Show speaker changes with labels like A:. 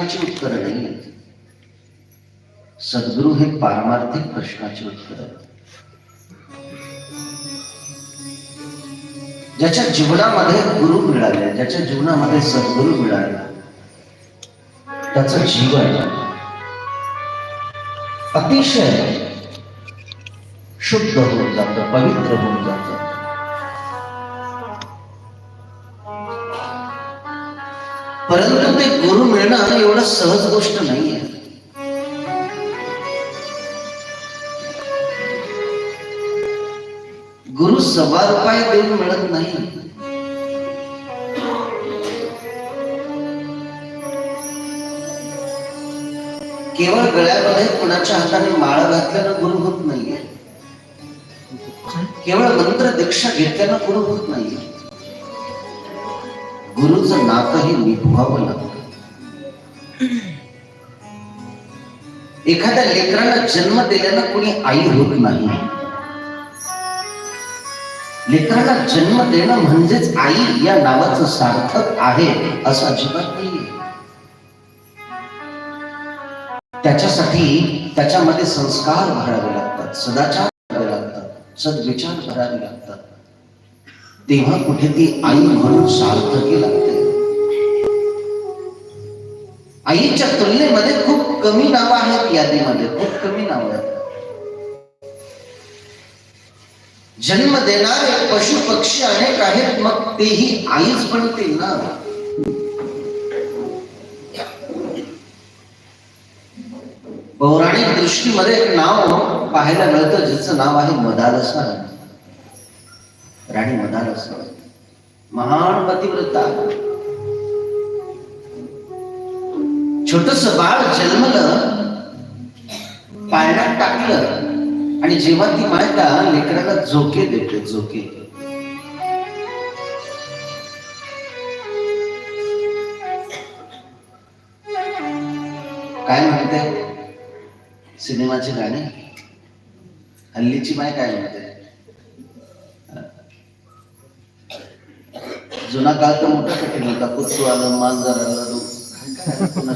A: उत्तर नाही सद्गुरु हे पारमार्थिक प्रश्नाची उत्तर ज्याच्या जीवनामध्ये गुरु मिळाले ज्याच्या जीवनामध्ये सद्गुरु मिळाले त्याच जीवन अतिशय शुद्ध होऊन जातं पवित्र होऊन जातं. परंतु ते गुरु मिळणं एवढं सहज गोष्ट नाहीये. गुरु सव्वा रुपये देऊन मिळत नाही. केवळ गळ्यामध्ये कुणाच्या हाताने माळ घातल्यानं गुरु होत नाहीये. केवळ मंत्र दीक्षा घेतल्यानं गुरु होत नाहीये. गुरुचं नातंही निभवावं लागत. एखाद्या लेकराला जन्म दिल्यानं कुणी आई होत नाही. लेकराला जन्म देणं म्हणजेच आई या नावाचं सार्थक आहे असं अजिबात नाही त्याच्यासाठी त्याच्यामध्ये संस्कार भरावे लागतात सदाचार भरावे लागतात सद्विचार भरावे लागतात. तेव्हा कुठे ती आई म्हणून सार्थकी लागते आईच्या तुलनेमध्ये खूप कमी नावं आहेत यादीमध्ये खूप कमी नावं आहेत. जन्म देणारे पशु पक्षी अनेक आहेत मग तेही आईच बनतील ना? पौराणिक दृष्टीमध्ये एक नाव पाहायला मिळतं ज्याचं नाव आहे मदालसा राणी मदालसा महान पतिव्रता. छोटस बाळ जन्मलं पाळण्यात टाकलं आणि जेव्हा ती मायता लेकराला झोके देते झोके. काय म्हणते? सिनेमाचे गाणे? हल्लीची माय काय म्हणते? जुना काळ तर मोठा कठीण होता. कुत्तू आलं मांजर आलं